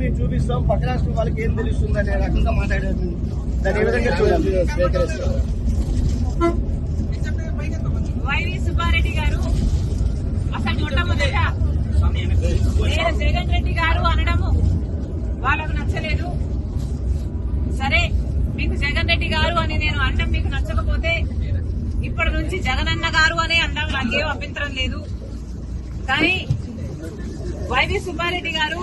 మేము చూపిస్తాం. పక్క రాష్ట్రం వాళ్ళకి ఏం తెలుస్తుంది అనే రకంగా మాట్లాడారు దాన్ని ఏ విధంగా చూడాలి? వైవి సుబ్బారెడ్డి గారు అసలు మొట్టమొదట నేను జగన్ రెడ్డి గారు అనడము వాళ్ళకు నచ్చలేదు. సరే మీకు జగన్ రెడ్డి గారు అని నేను అనడం మీకు నచ్చకపోతే ఇప్పటి నుంచి జగనన్న గారు అని అనడం నాకేం అభ్యంతరం లేదు. కానీ వైవి సుబ్బారెడ్డి గారు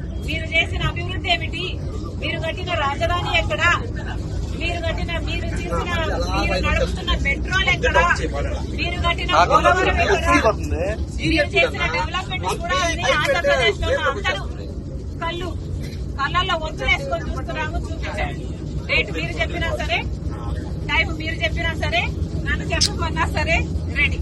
కట్టిన రాజధాని ఎక్కడ? మీరు కట్టిన మీరు చేసిన మీరు నడుపుతున్న పెట్రోల్ ఎక్కడ? మీరు కట్టిన పోలవరం ఎక్కడ? మీరు చేసిన డెవలప్మెంట్ కూడా అన్ని ఆంధ్రప్రదేశ్లో అందరూ. కళ్ళు కళ్ళల్లో ఒత్తులేసుకొని చూస్తున్నాము చూపించండి. రేటు మీరు చెప్పినా సరే టైం మీరు చెప్పినా సరే నన్ను చెప్పమన్నా సరే రెడీ